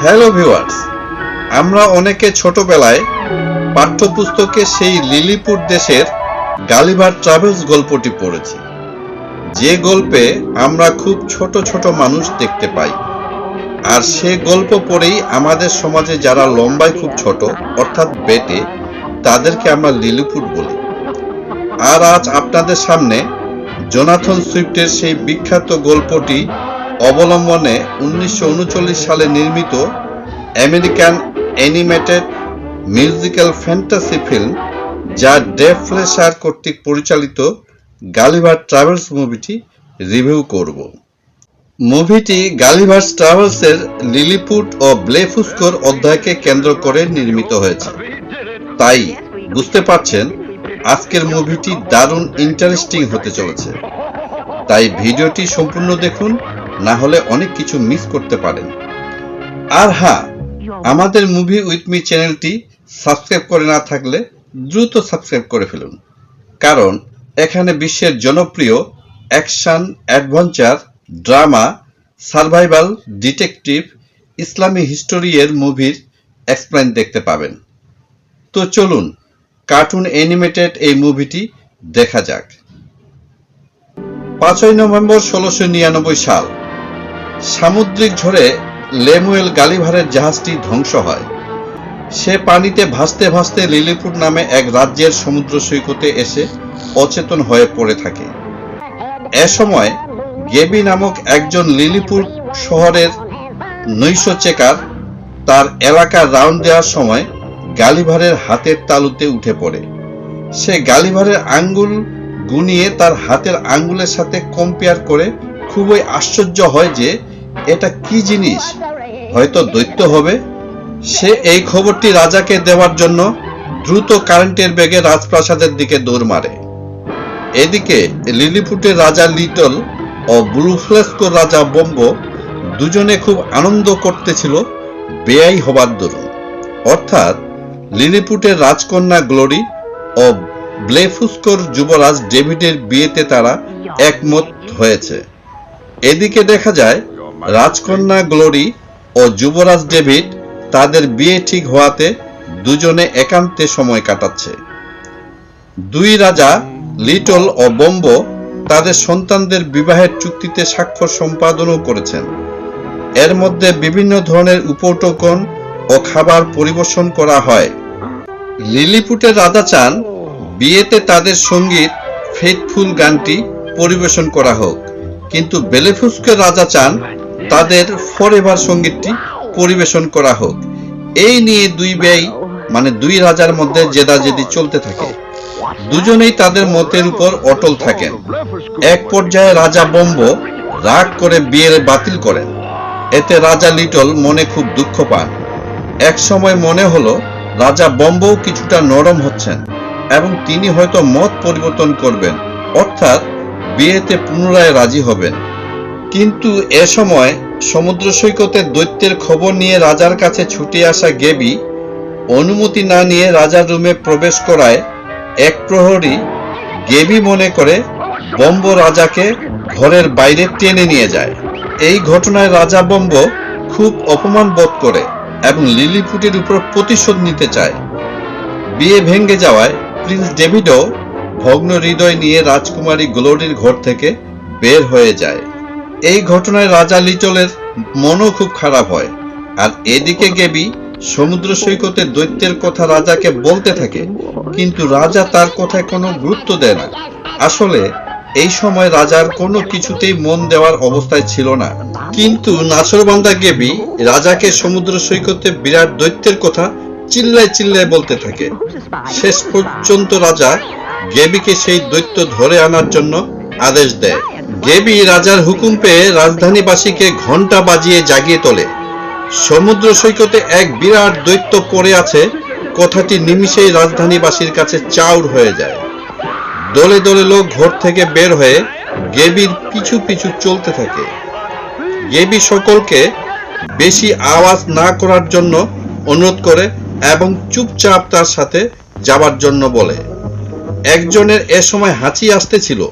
Hello viewers আমরা অনেকে ছোটবেলায় পাঠ্যপুস্তকে সেই লিলিপুট দেশের গালিভার ট্রাভেলস গল্পটি পড়েছি। যে গল্পে আমরা খুব ছোট ছোট মানুষ দেখতে পাই। আর সে গল্প পড়েই আমাদের সমাজে যারা লম্বায় খুব ছোট, অর্থাৎ বেটে, তাদেরকে আমরা লিলিপুট বলি। আর আজ আপনাদের সামনে জোনাথন সুইফটের সেই বিখ্যাত গল্পটি অবলম্বনে উনিশশো উনচল্লিশ সালে নির্মিত American animated musical fantasy film, যা ডেভ ফ্লেশার কর্তৃক পরিচালিত গালিভার ট্রাভেলস মুভিটি রিভিউ করব। মুভিটি গালিভার ট্রাভেলসের লিলিপুট ও ব্লেফুস্কোর অধ্যায়কে কেন্দ্র করে নির্মিত হয়েছে। তাই বুঝতে পারছেন, আজকের মুভিটি দারুণ ইন্টারেস্টিং হতে চলেছে। তাই ভিডিওটি সম্পূর্ণ দেখুন না হলে অনেক কিছু মিস করতে পারেন। আর হ্যাঁ আমাদের মুভি উইথ মি চ্যানেলটি সাবস্ক্রাইব করে না থাকলে দ্রুত সাবস্ক্রাইব করে ফেলুন। কারণ এখানে বিশ্বের জনপ্রিয় action adventure drama survival detective ইসলামী হিস্টোরি এর মুভির এক্সপ্লেন দেখতে পাবেন। তো চলুন কার্টুন অ্যানিমেটেড এই মুভিটি দেখা যাক। পাঁচই নভেম্বর ষোলোশো নিরানব্বই সাল। সামুদ্রিক ঝড়ে লেমুয়েল গালিভারের জাহাজটি ধ্বংস হয়। সে পানিতে ভাসতে ভাসতে লিলিপুর নামে এক রাজ্যের সমুদ্র সৈকতে এসে অচেতন হয়ে পড়ে থাকে। এ সময় গেবি নামক একজন লিলিপুর শহরের নৈশ চেকার তার এলাকা রাউন্ড দেওয়ার সময় গালিভারের হাতের তালুতে উঠে পড়ে। সে গালিভারের আঙ্গুল গুনিয়ে তার হাতের আঙ্গুলের সাথে কম্পেয়ার করে খুবই আশ্চর্য হয় যে এটা কি জিনিস? হয়তো দৈত্য হবে। সে এই খবরটি রাজাকে দেওয়ার জন্য দ্রুত কারেন্টের বেগে রাজপ্রাসাদের দিকে দৌড় মারে। এদিকে লিলিপুটের রাজা লিটল ও ব্লুফ্লেস্কোর রাজা বম্ব দুজনে খুব আনন্দ করতেছিল বেআই হবার দরুন। অর্থাৎ লিলিপুটের রাজকন্যা গ্লোরি ও ব্লেফুস্কোর যুবরাজ ডেভিডের বিয়েতে তারা একমত হয়েছে। এদিকে দেখা যায় রাজকন্যা গ্লোরি ও যুবরাজ ডেভিড তাদের বিয়ে ঠিক হওয়াতে দুজনে একান্তে সময় কাটাচ্ছে। দুই রাজা লিটল ও বম্ব তাদের সন্তানদের বিবাহের চুক্তিতে স্বাক্ষর সম্পাদনও করেছেন। এর মধ্যে বিভিন্ন ধরনের উপটোকন ও খাবার পরিবেশন করা হয়। লিলিপুটের রাজা চান বিয়েতে তাদের সংগীত ফেথফুল গানটি পরিবেশন করা হোক কিন্তু বেলেফুস্কের রাজা চান তাদের ফরএভার সঙ্গীতটি পরিবেশন করা হোক। এই নিয়ে দুই ব্যয় মানে দুই রাজার মধ্যে জেদাজেদি চলতে থাকে। দুজনেই তাদের মতের উপর অটল থাকেন। এক পর্যায়ে রাজা বম্ব রাগ করে বিয়ের বাতিল করেন। এতে রাজা লিটল মনে খুব দুঃখ পান। এক সময় মনে হলো, রাজা বম্বও কিছুটা নরম হচ্ছেন এবং তিনি হয়তো মত পরিবর্তন করবেন, অর্থাৎ বিয়েতে পুনরায় রাজি হবেন। কিন্তু এ সময় সমুদ্র সৈকতে দৈত্যের খবর নিয়ে রাজার কাছে ছুটে আসা গেবি অনুমতি না নিয়ে রাজার রুমে প্রবেশ করায় এক প্রহরী গেবি মনে করে বম্ব রাজাকে ঘরের বাইরে টেনে নিয়ে যায়। এই ঘটনায় রাজা বম্ব খুব অপমান বোধ করে এবং লিলিপুটের উপর প্রতিশোধ নিতে চায়। বিয়ে ভেঙে যাওয়ায় প্রিন্স ডেভিডও ভগ্ন হৃদয় নিয়ে রাজকুমারী গ্লোরির ঘর থেকে বের হয়ে যায়। এই ঘটনায় রাজা লিটলের মনও খুব খারাপ হয়। আর এদিকে গেবি সমুদ্র সৈকতে দৈত্যের কথা রাজাকে বলতে থাকে, কিন্তু রাজা তার কথায় কোনো গুরুত্ব দেয় না। আসলে এই সময় রাজার কোনো কিছুতেই মন দেওয়ার অবস্থায় ছিল না। কিন্তু নাসরবান্দা গেবি রাজাকে সমুদ্র সৈকতে বিরাট দৈত্যের কথা চিল্লায় চিল্লায় বলতে থাকে। শেষ পর্যন্ত রাজা গেবিকে সেই দৈত্য ধরে আনার জন্য আদেশ দেয়। গেবি রাজার হুকুম পেয়ে রাজধানীবাসীকে ঘণ্টা বাজিয়ে জাগিয়ে তোলে। সমুদ্র সৈকতে এক বিরাট দৈত্য পড়ে আছে, কথাটি নিমিষেই রাজধানীবাসীর কাছে চাউর হয়ে যায়। দলে দলে লোক ঘর থেকে বের হয়ে গেবির পিছু পিছু চলতে থাকে। গেবি সকলকে বেশি আওয়াজ না করার জন্য অনুরোধ করে এবং চুপচাপ তার সাথে যাবার জন্য বলে। একজনের এ সময় হাঁচি আসতেছিল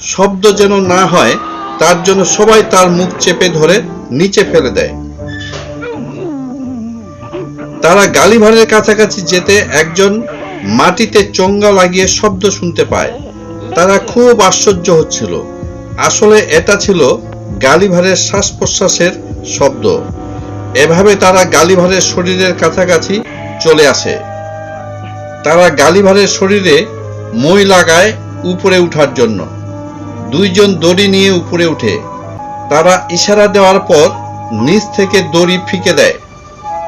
শব্দ যেন না হয়, তার জন্য সবাই তার মুখ চেপে ধরে নিচে ফেলে দেয়। তারা গালিভারের কাছাকাছি যেতে একজন মাটিতে চোঙ্গা লাগিয়ে শব্দ শুনতে পায়। তারা খুব আশ্চর্য হচ্ছিল। আসলে এটা ছিল গালিভারের শ্বাস প্রশ্বাসের শব্দ। এভাবে তারা গালিভারের শরীরের কাছাকাছি চলে আসে। তারা গালিভারের শরীরে মই লাগায় উপরে উঠার জন্য। দুইজন দড়ি নিয়ে উপরে উঠে তারা ইশারা দেওয়ার পর নিচ থেকে দড়ি ফিকে দেয়।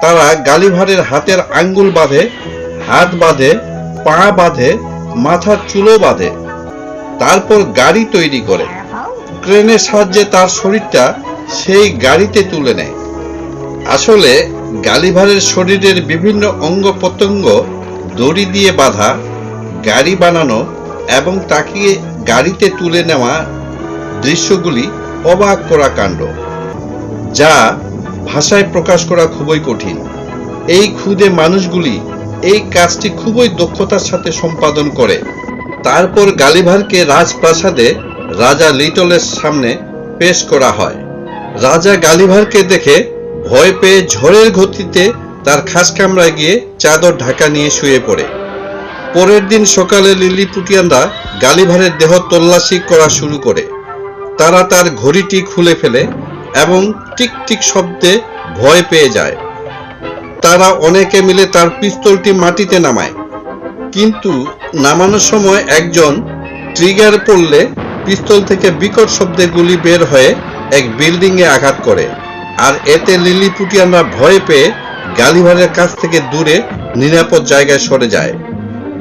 তারা গালিভারের হাতের আঙ্গুল বাঁধে, হাত বাঁধে, পা বাঁধে মাথার চুলো বাঁধে। তারপর গাড়ি তৈরি করে। ক্রেনের সাহায্যে তার শরীরটা সেই গাড়িতে তুলে নেয়। আসলে গালিভারের শরীরের বিভিন্ন অঙ্গ প্রত্যঙ্গ দড়ি দিয়ে বাঁধা, গাড়ি বানানো এবং তাকে গাড়িতে তুলে নেওয়া দৃশ্যগুলি অবাক করা কাণ্ড, যা ভাষায় প্রকাশ করা খুবই কঠিন। এই ক্ষুদে মানুষগুলি এই কাজটি খুবই দক্ষতার সাথে সম্পাদন করে। তারপর গালিভারকে রাজপ্রাসাদে রাজা লিটলের সামনে পেশ করা হয়। রাজা গালিভারকে দেখে ভয় পেয়ে ঝড়ের গতিতে তার খাস কামরায় গিয়ে চাদর ঢাকা নিয়ে শুয়ে পড়ে। পরের দিন সকালে লিলিপুটিয়ানরা গালিভারের দেহ তল্লাশি করা শুরু করে। তারা তার ঘড়িটি খুলে ফেলে এবং টিক টিক শব্দে ভয় পেয়ে যায়। তারা অনেকে মিলে তার পিস্তলটি মাটিতে নামায়। কিন্তু নামানোর সময় একজন ট্রিগার পড়লে পিস্তল থেকে বিকট শব্দে গুলি বের হয়ে এক বিল্ডিং এ আঘাত করে। আর এতে লিলিপুটিয়ানরা ভয় পেয়ে গালিভারের কাছ থেকে দূরে নিরাপদ জায়গায় সরে যায়।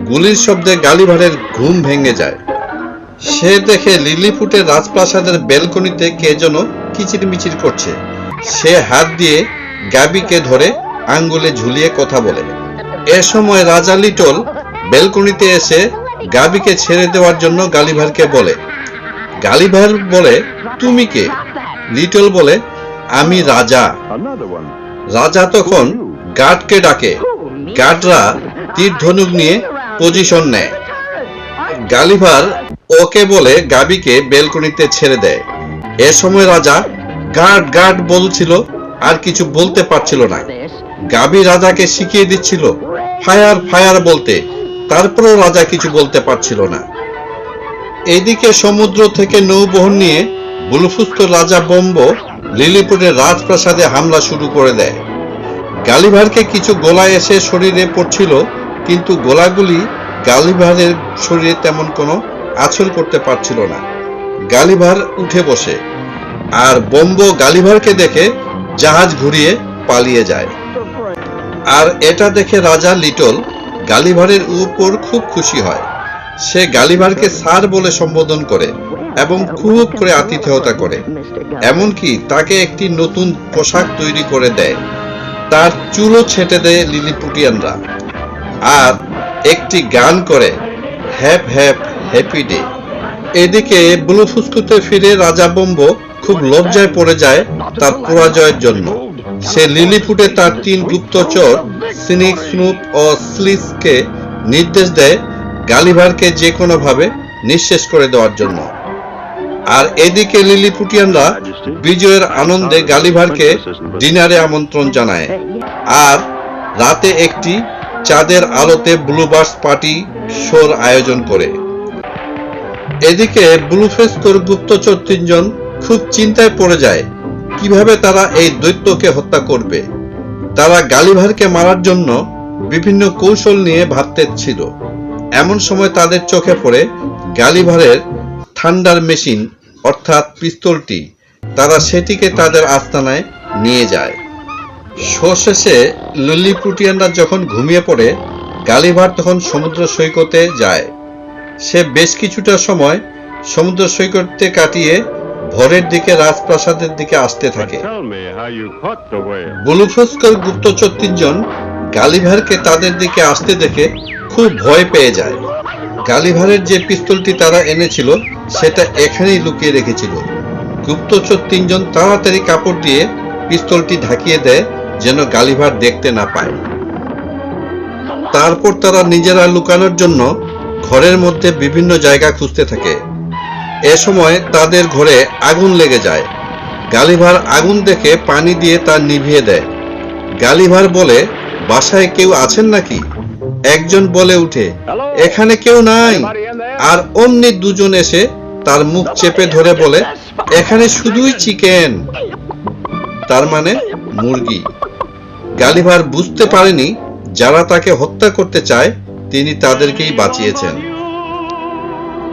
গুলির শব্দে গালিভারের ঘুম ভেঙে যায়। সে দেখে লিলিপুটের রাজপ্রাসাদের বেলকনিতে কে যেন কিচিরমিচির করছে। সে হাত দিয়ে গাবিকে ধরে আঙ্গুলে ঝুলিয়ে কথা বলে। এ সময় রাজা লিটল বেলকনিতে এসে গাবিকে ছেড়ে দেওয়ার জন্য গালিভারকে বলে, গালিভার বলে, তুমি কে? লিটল বলে, আমি রাজা। রাজা তখন গার্ডকে ডাকে। গার্ডরা তীর ধনুক নিয়ে পজিশন নেয়। গালিভার ওকে বলে গাবিকে বেলকনিতে ছেড়ে দেয়। এ সময় রাজা গার্ড গার্ড বলছিল, আর কিছু বলতে পারছিল না। গাবি রাজাকে শিখিয়ে দিচ্ছিল, ফায়ার ফায়ার বলতে। তারপরও রাজা কিছু বলতে পারছিল না। এদিকে সমুদ্র থেকে নৌবহন নিয়ে বুলফুস্ত রাজা বম্ব লিলিপুটের রাজপ্রাসাদে হামলা শুরু করে দেয়। গালিভারকে কিছু গোলা এসে শরীরে পড়ছিল কিন্তু গোলাগুলি গালিভারের শরীরে তেমন কোনো আছল করতে পারছিল না। গালিভার উঠে বসে, আর বম্ব গালিভারকে দেখে জাহাজ ঘুরিয়ে পালিয়ে যায়। আর এটা দেখে রাজা লিটল গালিভারের উপর খুব খুশি হয়। সে গালিভারকে স্যার বলে সম্বোধন করে এবং খুব করে আতিথেয়তা করে। এমনকি তাকে একটি নতুন পোশাক তৈরি করে দেয়। তার চুলও ছেটে দেয় লিলিপুটিয়ানরা আর একটি গান করে হ্যাপ হ্যাপ হ্যাপি ডে। এদিকে ব্লুফুস্কুতে ফিরে রাজা বম্ব খুব লজ্জায় পড়ে যায় তার পরাজয়ের জন্য। সে লিলিপুটে তার তিন গুপ্তচর, সিনিক স্নুপ ও স্লিসকে নির্দেশ দেয় গালিভারকে যে কোনো ভাবে নিঃশেষ করে দেওয়ার জন্য। আর এদিকে লিলিপুটিয়ানরা বিজয়ের আনন্দে গালিভারকে ডিনারে আমন্ত্রণ জানায়। আর রাতে একটি চাঁদের আলোতে ব্লুবার্স পার্টি শোর আয়োজন করে। এদিকে ব্লুফেস্কোর গুপ্তচর তিনজন খুব চিন্তায় পড়ে যায়, কীভাবে তারা এই দৈত্যকে হত্যা করবে। তারা গালিভারকে মারার জন্য বিভিন্ন কৌশল নিয়ে ভাবতে ছিল। এমন সময় তাদের চোখে পড়ে গালিভারের থান্ডার মেশিন, অর্থাৎ পিস্তলটি। তারা সেটিকে তাদের আস্তানায় নিয়ে যায়। শো শেষে লিলিপুটিয়ানরা যখন ঘুমিয়ে পড়ে গালিভার তখন সমুদ্র সৈকতে যায়। সে বেশ কিছুটা সময় সমুদ্র সৈকতে কাটিয়ে ভোরের দিকে রাজপ্রাসাদের দিকে আসতে থাকে. বুলুফস্কর গুপ্তচর তিনজন গালিভারকে তাদের দিকে আসতে দেখে খুব ভয় পেয়ে যায়। গালিভারের যে পিস্তলটি তারা এনেছিল সেটা এখানেই লুকিয়ে রেখেছিল। গুপ্তচর তিনজন তাড়াতাড়ি কাপড় দিয়ে পিস্তলটি ঢাকিয়ে দেয় যেন গালিভার দেখতে না পায়। তারপর তারা নিজেরা লুকানোর জন্য ঘরের মধ্যে বিভিন্ন জায়গা খুঁজতে থাকে। এ সময় তাদের ঘরে আগুন লেগে যায়। গালিভার আগুন দেখে পানি দিয়ে তা নিভিয়ে দেয়। গালিভার বলে, বাসায় কেউ আছেন নাকি? একজন বলে উঠে, এখানে কেউ নাই। আর অমনি দুজন এসে তার মুখ চেপে ধরে বলে, এখানে শুধুই চিকেন। তার মানে মুরগি। গালিভার বুঝতে পারেনি যারা তাকে হত্যা করতে চায়, তিনি তাদেরকেই বাঁচিয়েছেন।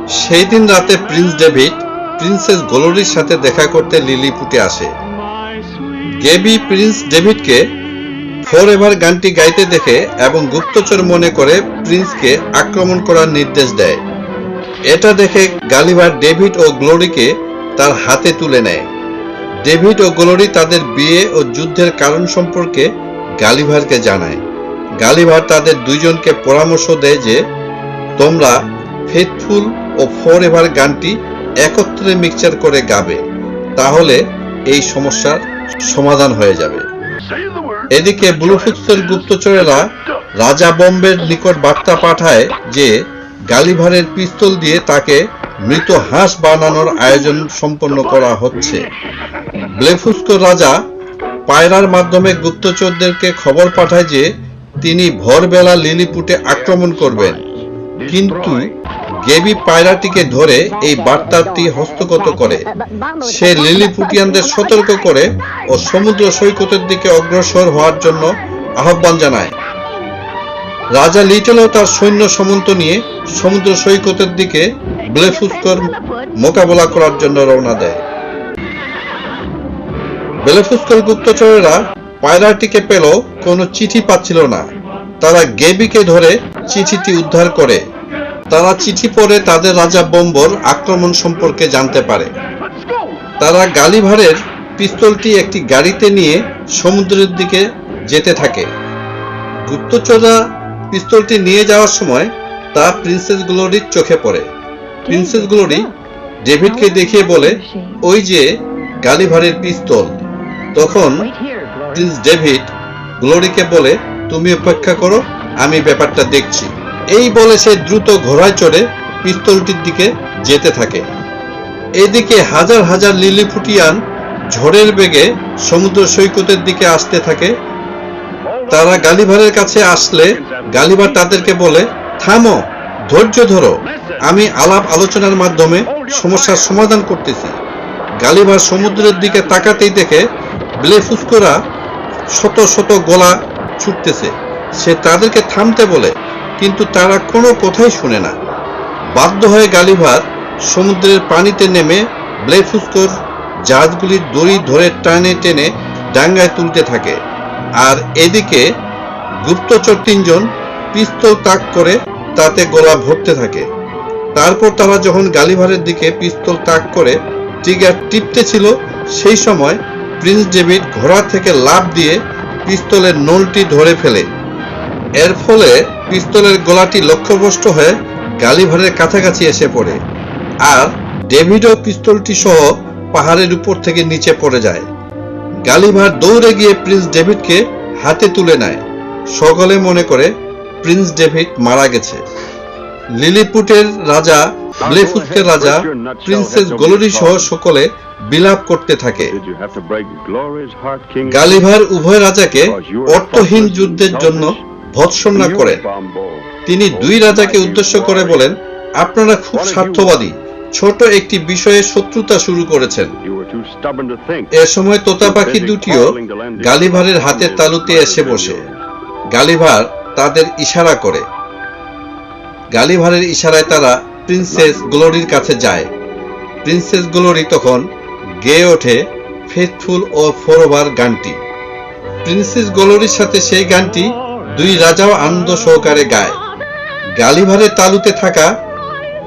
সেই দিন রাতে প্রিন্স ডেভিড, প্রিন্সেস গোলোরির সাথে দেখা করতে লিলিপুটে আসে। গেবি প্রিন্স ডেভিডকে ফর এভার গানটি গাইতে দেখে এবং গুপ্তচর মনে করে প্রিন্সকে আক্রমণ করার নির্দেশ দেয়। এটা দেখে গালিভার ডেভিড ও গ্লোরিকে তার হাতে তুলে নেয়। ডেভিড ও গ্লোরি তাদের বিয়ে ও যুদ্ধের কারণ সম্পর্কে গালিভারকে জানায়। গালিভার তাদের দুইজনকে পরামর্শ দেয় যে, তোমরা ফেথফুল ও ফর এভার গানটি একত্রে মিক্সচার করে গাবে, তাহলে এই সমস্যার সমাধান হয়ে যাবে। এদিকে ব্লুফুক্সের গুপ্তচরেরা রাজা বম্বের নিকট বার্তা পাঠায় যে, গালিভারের পিস্তল দিয়ে তাকে মৃত হাঁস বানানোর আয়োজন সম্পন্ন করা হচ্ছে। ব্লেফুস্ক রাজা পায়রার মাধ্যমে গুপ্তচরদেরকে খবর পাঠায় যে তিনি ভোরবেলা লিলিপুটে আক্রমণ করবেন। কিন্তু গেবি পায়রাটিকে ধরে এই বার্তাটি হস্তগত করে। সে লিলিপুটিয়ানদের সতর্ক করে ও সমুদ্র সৈকতের দিকে অগ্রসর হওয়ার জন্য আহ্বান জানায়। রাজা লিটলও তার সৈন্য সমন্ত নিয়ে সমুদ্র সৈকতের দিকে ব্লেফুস্কর মোকাবেলা করার জন্য রওনা দেয়। বেলেফুস্কর গুপ্তচরেরা পায়রাটিকে পেল কোনো চিঠি পাচ্ছিল না। তারা গেবিকে ধরে চিঠিটি উদ্ধার করে। তারা চিঠি পড়ে তাদের রাজা বম্বর আক্রমণ সম্পর্কে জানতে পারে। তারা গালিভারের পিস্তলটি একটি গাড়িতে নিয়ে সমুদ্রের দিকে যেতে থাকে। গুপ্তচররা পিস্তলটি নিয়ে যাওয়ার সময় তা প্রিন্সেস গ্লোরির চোখে পড়ে। প্রিন্সেস গ্লোরি ডেভিডকে দেখিয়ে বলে, ওই যে গালিভারের পিস্তল। তখন প্রিন্স ডেভিড গ্লোরিকে বলে তুমি অপেক্ষা করো আমি ব্যাপারটা দেখছি। এই বলে সে দ্রুত ঘোড়ায় চড়ে পিস্তলটির দিকে যেতে থাকে। এদিকে হাজার হাজার লিলিফুটিয়ান ঝড়ের বেগে সমুদ্র সৈকতের দিকে আসতে থাকে। তারা গালিভারের কাছে আসলে গালিভার তাদেরকে বলে থামো ধৈর্য ধরো আমি আলাপ আলোচনার মাধ্যমে সমস্যার সমাধান করতেছি। গালিভার সমুদ্রের দিকে তাকাতেই দেখে ব্লেফুস্কোরা শত শত গলা ছুটতেছে। সে তাদেরকে থামতে বলে, কিন্তু তারা কোনো কথাই শুনে না। বাধ্য হয়ে গালিভার সমুদ্রের পানিতে নেমে ব্লেফুস্কোর জাহাজগুলির দড়ি ধরে টানে টেনে ডাঙ্গায় তুলতে থাকে। আর এদিকে গুপ্তচর তিনজন পিস্তল তাক করে তাতে গোলা ভরতে থাকে। তারপর তারা যখন গালিভারের দিকে পিস্তল তাক করে ট্রিগার টিপতে ছিল সেই সময় প্রিন্স ডেভিড ঘোড়া থেকে লাফ দিয়ে পিস্তলের নলটি ধরে ফেলে। এর ফলে পিস্তলের গোলাটি লক্ষ্যভ্রষ্ট হয়ে গালিভারের কাছাকাছি এসে পড়ে। আর ডেভিডও পিস্তলটি সহ পাহাড়ের উপর থেকে নিচে পড়ে যায়। গালিভার দৌড়ে গিয়ে প্রিন্স ডেভিডকে হাতে তুলে নেয়। সকলে মনে করে প্রিন্স ডেভিড মারা গেছে। লিলিপুটের রাজা ব্লেফুস্কের রাজা প্রিন্সেস গোলরি সহ সকলে বিলাপ করতে থাকে? গালিভার উভয় রাজাকে অর্থহীন যুদ্ধের জন্য ভৎসনা করেন। তিনি দুই রাজাকে উদ্দেশ্য করে বলেন আপনারা খুব স্বার্থবাদী। ছোট একটি বিষয়ে শত্রুতা শুরু করেছেন. এ সময় তোতা পাখি দুটিও গালিভারের হাতের তালুতে এসে বসে। গালিভার তাদের ইশারা করে। গালিভারের ইশারায় তারা প্রিন্সেস গ্লোরির কাছে যায়। প্রিন্সেস গ্লোরি তখন গেয়ে ওঠে ফেথফুল ও ফোরোভার গানটি। প্রিন্সেস গ্লোরির সাথে সেই গানটি দুই রাজাও আনন্দ সহকারে গায়। গালিভারের তালুতে থাকা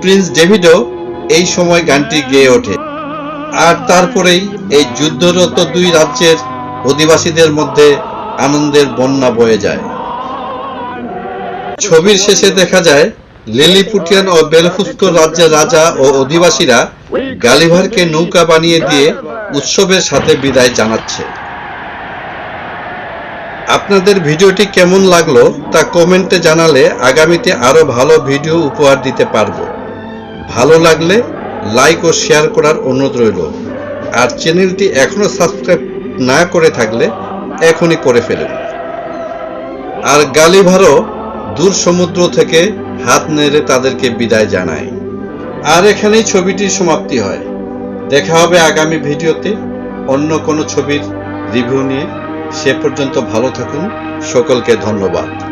প্রিন্স ডেভিডও এই সময় গানটি গেয়ে ওঠে। আর তারপরেই এই যুদ্ধরত দুই রাজ্যের অধিবাসীদের মধ্যে আনন্দের বন্যা বয়ে যায়। ছবির শেষে দেখা যায় লিলিপুটিয়ান ও বেলফুস্কো রাজ্যের রাজা ও অধিবাসীরা গালিভারকে নৌকা বানিয়ে দিয়ে উৎসবের সাথে বিদায় জানাচ্ছে। আপনাদের ভিডিওটি কেমন লাগল তা কমেন্টে জানালে আগামীতে আরও ভালো ভিডিও উপহার দিতে পারব। ভালো লাগলে লাইক ও শেয়ার করার অনুরোধ রইল। আর চ্যানেলটি এখনও সাবস্ক্রাইব না করে থাকলে এখনই করে ফেলুন। আর গালিভারও দূর সমুদ্র থেকে হাত নেড়ে তাদেরকে বিদায় জানায়। আর এখানেই ছবিটির সমাপ্তি হয়। দেখা হবে আগামী ভিডিওতে। অন্য কোনো ছবির রিভিউ নিয়ে। সে পর্যন্ত ভালো থাকুন। সকলকে ধন্যবাদ।